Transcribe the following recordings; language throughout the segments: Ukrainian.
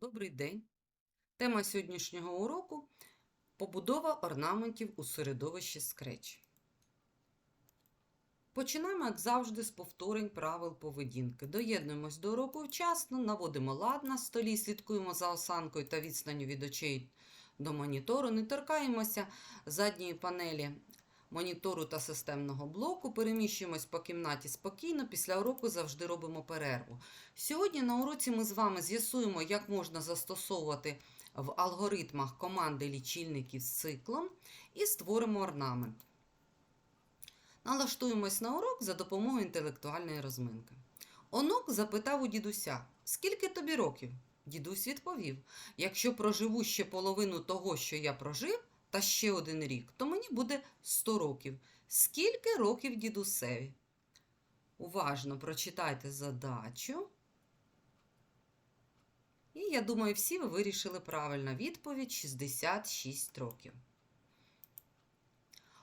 Добрий день! Тема сьогоднішнього уроку побудова орнаментів у середовищі Scratch. Починаємо, як завжди, з повторень правил поведінки. Доєднуємось до уроку вчасно, наводимо лад на столі, слідкуємо за осанкою та відстанню від очей до монітору, не торкаємося задньої панелі монітору та системного блоку, переміщуємось по кімнаті спокійно, після уроку завжди робимо перерву. Сьогодні на уроці ми з вами з'ясуємо, як можна застосовувати в алгоритмах команди лічильників з циклом і створимо орнамент. Налаштуємось на урок за допомогою інтелектуальної розминки. Онук запитав у дідуся: Скільки тобі років? Дідусь відповів: Якщо проживу ще половину того, що я прожив, та ще один рік, то мені буде 100 років. Скільки років дідусеві? Уважно прочитайте задачу. І я думаю, всі ви вирішили правильно. Відповідь 66 років.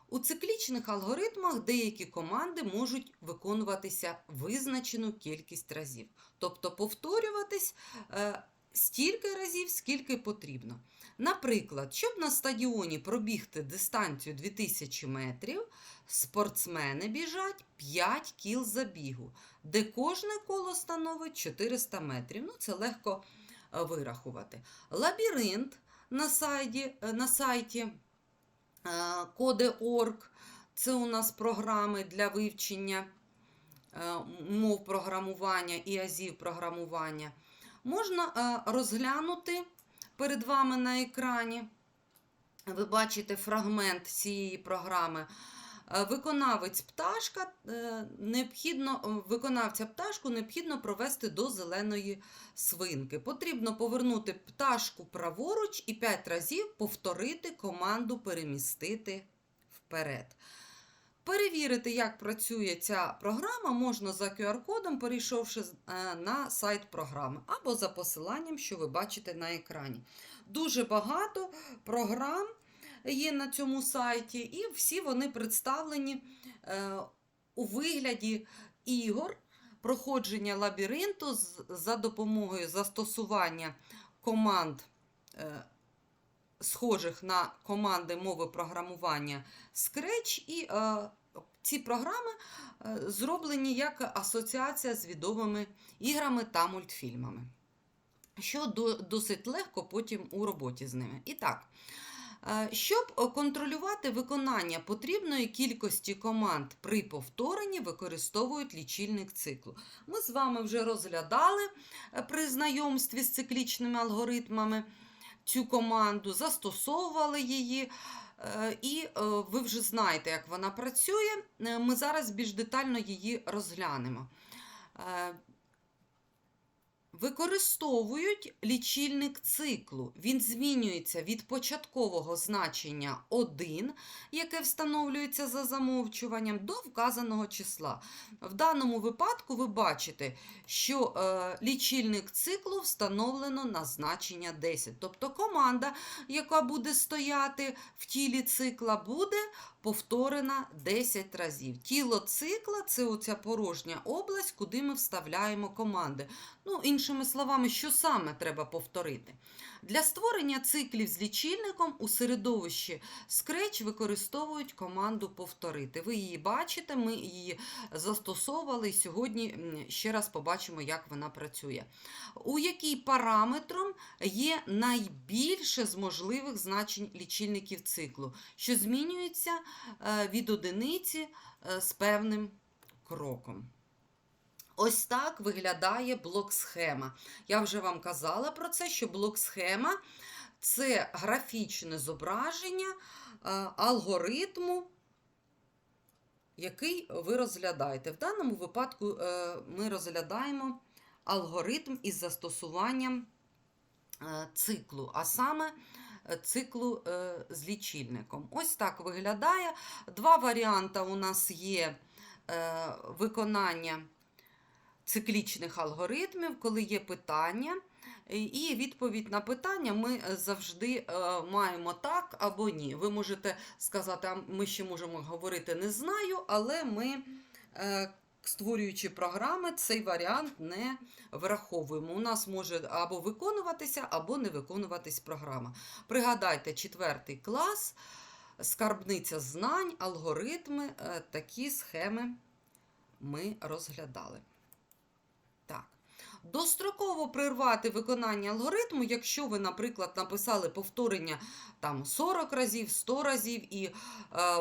У циклічних алгоритмах деякі команди можуть виконуватися визначену кількість разів. Тобто повторюватись е, стільки разів, скільки потрібно. Наприклад, щоб на стадіоні пробігти дистанцію 2000 метрів, спортсмени біжать 5 кіл забігу, де кожне коло становить 400 метрів. Ну, це легко е, вирахувати. Лабіринт на сайті, е, на сайті Коде.орг це у нас програми для вивчення е, мов програмування і азів програмування. Можна е, розглянути перед вами на екрані. Ви бачите фрагмент цієї програми. Е, Виконавець пташка е, необхідно, виконавця пташку необхідно провести до зеленої свинки. Потрібно повернути пташку праворуч і 5 разів повторити команду перемістити вперед. Перевірити, як працює ця програма, можна за QR-кодом, перейшовши е, на сайт програми, або за посиланням, що ви бачите на екрані. Дуже багато програм є на цьому сайті, і всі вони представлені е, у вигляді ігор, проходження лабіринту за допомогою застосування команд, е, схожих на команди мови програмування Scratch, і е, ці програми зроблені як асоціація з відомими іграми та мультфільмами. Що досить легко потім у роботі з ними. І так, щоб контролювати виконання потрібної кількості команд при повторенні, використовують лічильник циклу. Ми з вами вже розглядали при знайомстві з циклічними алгоритмами цю команду, застосовували її. І ви вже знаєте, як вона працює. Ми зараз більш детально її розглянемо. Використовують лічильник циклу. Він змінюється від початкового значення 1, яке встановлюється за замовчуванням, до вказаного числа. В даному випадку ви бачите, що е, лічильник циклу встановлено на значення 10. Тобто команда, яка буде стояти в тілі цикла, буде повторена 10 разів. Тіло цикла це оця порожня область, куди ми вставляємо команди. Ну, Іншими словами, що саме треба повторити? Для створення циклів з лічильником у середовищі Scratch використовують команду повторити. Ви її бачите, ми її застосовували і сьогодні ще раз побачимо, як вона працює. У який параметром є найбільше з можливих значень лічильників циклу, що змінюється е, від одиниці е, з певним кроком. Ось так виглядає блок-схема. Я вже вам казала про це, що блок-схема це графічне зображення е, алгоритму, який ви розглядаєте. В даному випадку е, ми розглядаємо алгоритм із застосуванням е, циклу, а саме циклу з лічильником. Ось так виглядає. Два варіанти у нас є виконання циклічних алгоритмів, коли є питання. І відповідь на питання ми завжди е, маємо так або ні. Ви можете сказати, а ми ще можемо говорити не знаю, але ми е, створюючи програми, цей варіант не враховуємо. У нас може або виконуватися, або не виконуватись програма. Пригадайте, четвертий клас, скарбниця знань, алгоритми, е, такі схеми ми розглядали. Достроково прервати виконання алгоритму, якщо ви, наприклад, написали повторення там 40 разів, 100 разів, і е,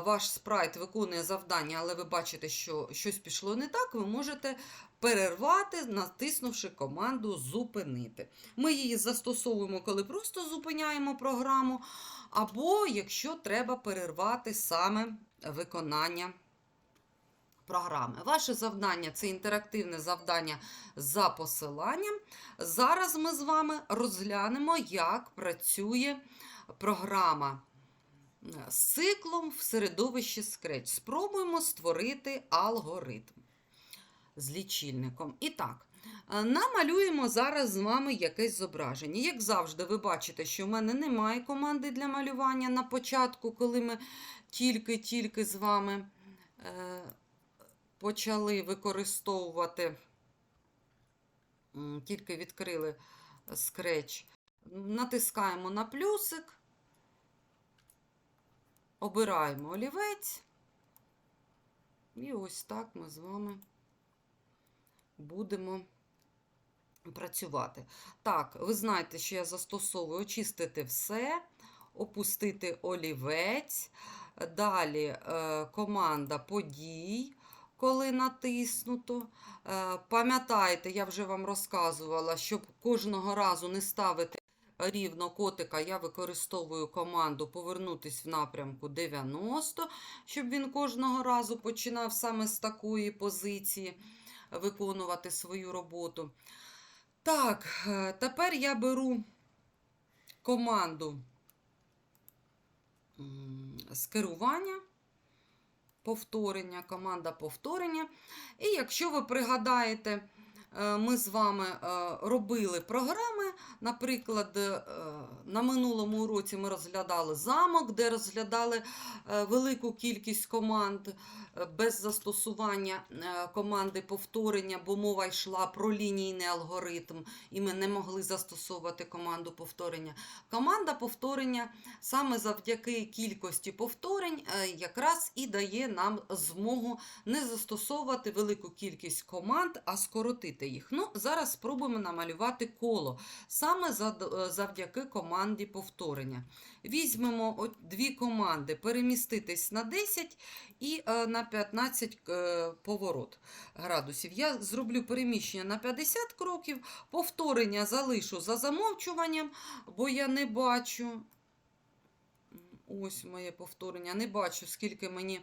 ваш спрайт виконує завдання, але ви бачите, що щось пішло не так, ви можете перервати, натиснувши команду Зупинити. Ми її застосовуємо, коли просто зупиняємо програму, або якщо треба перервати саме виконання програми. Ваше завдання це інтерактивне завдання за посиланням. Зараз ми з вами розглянемо, як працює програма з циклом в середовищі Scratch. Спробуємо створити алгоритм з лічильником. І так. Намалюємо зараз з вами якесь зображення. Як завжди, ви бачите, що в мене немає команди для малювання на початку, коли ми тільки-тільки з вами е, почали використовувати, тільки відкрили Scratch. Натискаємо на плюсик, обираємо олівець. І ось так ми з вами будемо працювати. Так, ви знаєте, що я застосовую очистити все, опустити олівець. Далі е, команда подій, коли натиснуто. Е, пам'ятайте, я вже вам розказувала, щоб кожного разу не ставити рівно котика, я використовую команду повернутись в напрямку 90, щоб він кожного разу починав саме з такої позиції виконувати свою роботу. Так, е, тепер я беру команду з керування, повторення, команда повторення. І якщо ви пригадаєте, ми з вами е, робили програми. Наприклад, е, на минулому уроці ми розглядали замок, де розглядали е, велику кількість команд е, без застосування е, команди повторення, бо мова йшла про лінійний алгоритм, і ми не могли застосовувати команду повторення. Команда повторення саме завдяки кількості повторень е, якраз і дає нам змогу не застосовувати велику кількість команд, а скоротити їх. Ну, зараз спробуємо намалювати коло саме е, завдяки команді повторення. Візьмемо дві команди: переміститись на 10 і е, на 15 е, поворот градусів. Я зроблю переміщення на 50 кроків, повторення залишу за замовчуванням, бо я не бачу. Ось моє повторення. Не бачу, скільки мені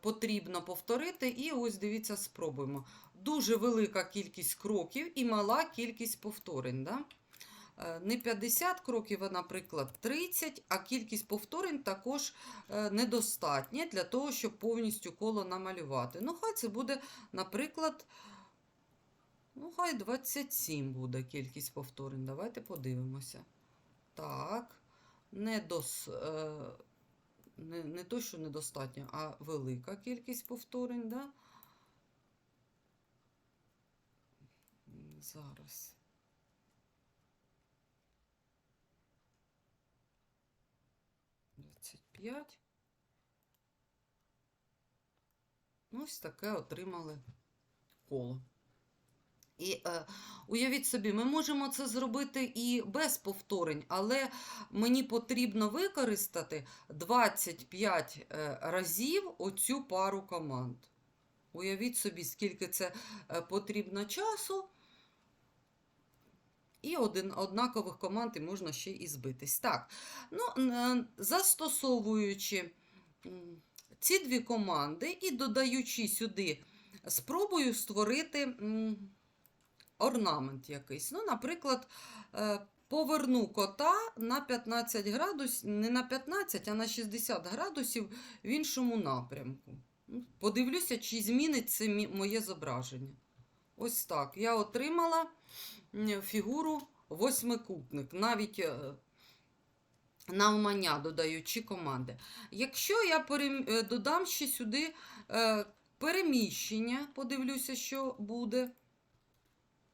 потрібно повторити. І ось дивіться, спробуємо. Дуже велика кількість кроків і мала кількість повторень. Да? Е, Не 50 кроків, а, наприклад, 30, а кількість повторень також е, недостатня для того, щоб повністю коло намалювати. Ну, хай це буде, наприклад, ну, хай 27 буде кількість повторень. Давайте подивимося. Так, не, дос, е, не, не то, що недостатньо, а велика кількість повторень. Да? Зараз. Двадцять п'ять. Ось таке отримали коло. І е, уявіть собі, ми можемо це зробити і без повторень, але мені потрібно використати 25 е, разів оцю пару команд. Уявіть собі, скільки це е, потрібно часу. І один, однакових команд і можна ще і збитись. Так, ну, е, застосовуючи ці дві команди і додаючи сюди, спробую створити орнамент якийсь. Ну, наприклад, е, поверну кота на 15 градусів, не на 15, а на 60 градусів в іншому напрямку. Ну, Подивлюся, чи змінить це моє зображення. Ось так. Я отримала фігуру восьмикутник, навіть е, навмання додаючи команди. Якщо я перем- е, додам ще сюди Переміщення, подивлюся, що буде.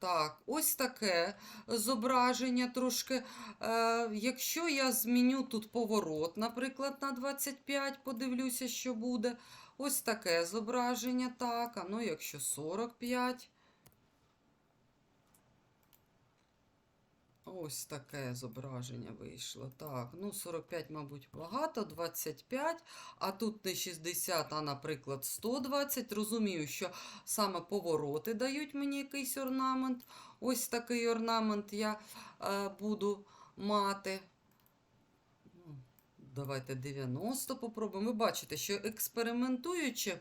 Так, ось таке зображення трошки. Е, якщо я зміню тут поворот, наприклад, на 25, подивлюся, що буде. Ось таке зображення. Так, а ну якщо 45. Ось таке зображення вийшло. Так, ну 45, мабуть, багато, 25, а тут не 60, а, наприклад, 120. Розумію, що саме повороти дають мені якийсь орнамент. Ось такий орнамент я е, буду мати. Ну, Давайте 90 попробуємо. Ви бачите, що експериментуючи,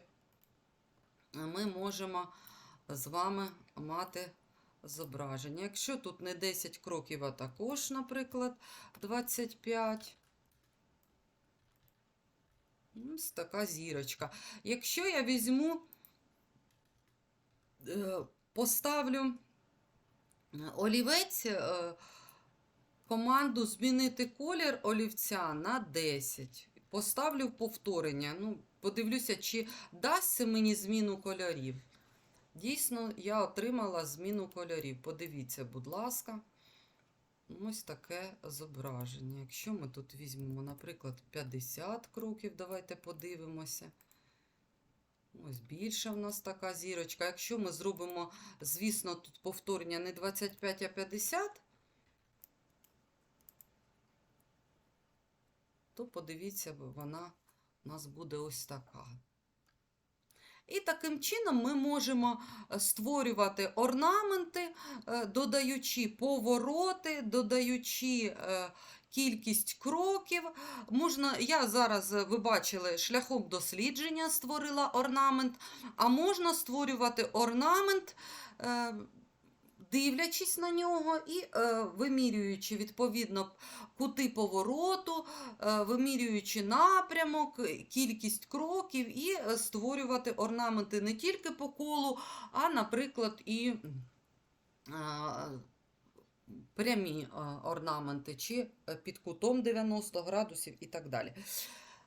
ми можемо з вами мати зображення. Якщо тут не 10 кроків, а також, наприклад, 25. Ось така зірочка. Якщо я візьму, е, поставлю е, олівець, е, команду змінити колір олівця на 10. Поставлю повторення. Ну, подивлюся, чи дасть мені зміну кольорів. Дійсно, я отримала зміну кольорів. Подивіться, будь ласка, ось таке зображення. Якщо ми тут візьмемо, наприклад, 50 кроків, давайте подивимося. Ось більша в нас така зірочка. Якщо ми зробимо, звісно, тут повторення не 25, а 50, то подивіться, вона у нас буде ось така. І таким чином ми можемо е, створювати орнаменти, е, додаючи повороти, додаючи е, кількість кроків. Можна, Я зараз, ви бачили, шляхом дослідження створила орнамент, а можна створювати орнамент. Дивлячись на нього і е, вимірюючи відповідно кути повороту, е, вимірюючи напрямок, кількість кроків, і е, створювати орнаменти не тільки по колу, а, наприклад, і е, прямі е, орнаменти, чи під кутом 90 градусів і так далі.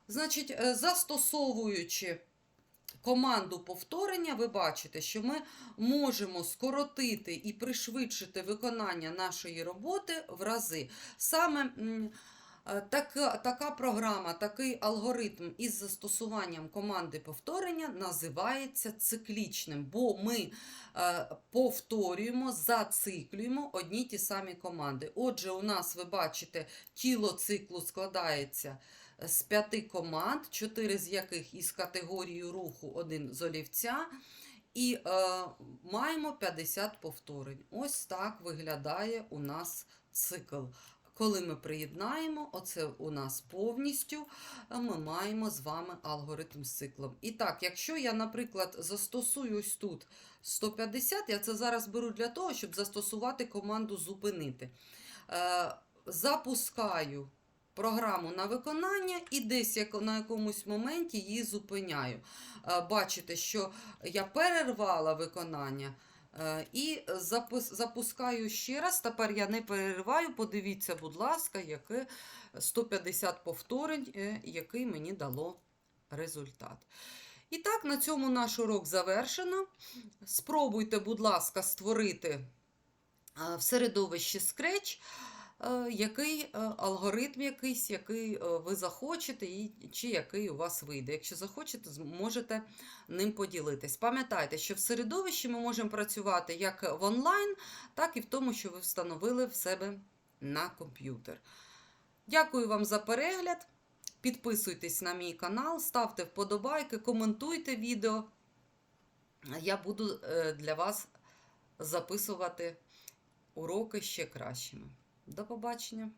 Значить, е, застосовуючи команду повторення, ви бачите, що ми можемо скоротити і пришвидшити виконання нашої роботи в рази. Саме е, така, така програма, такий алгоритм із застосуванням команди повторення називається циклічним, бо ми е, повторюємо, зациклюємо одні ті самі команди. Отже, у нас, ви бачите, тіло циклу складається з п'яти команд, чотири з яких із категорією руху, один з олівця. І е, маємо 50 повторень. Ось так виглядає у нас цикл. Коли ми приєднаємо, оце у нас повністю е, ми маємо з вами алгоритм з циклом. І так, якщо я, наприклад, застосую ось тут 150, я це зараз беру для того, щоб застосувати команду зупинити. Е, запускаю програму на виконання і десь як на якомусь моменті її зупиняю. Е, Бачите, що я перервала виконання. е, І запускаю ще раз. Тепер я не перериваю. Подивіться, будь ласка, яке 150 повторень, е, який мені дало результат. І так, на цьому наш урок завершено. Спробуйте, будь ласка, створити в середовищі Scratch який е, алгоритм якийсь, який е, ви захочете, і чи який у вас вийде. Якщо захочете, можете ним поділитись. Пам'ятайте, що в середовищі ми можемо працювати як в онлайн, так і в тому, що ви встановили в себе на комп'ютер. Дякую вам за перегляд. Підписуйтесь на мій канал, ставте вподобайки, коментуйте відео. Я буду е, для вас записувати уроки ще кращими. До побачення!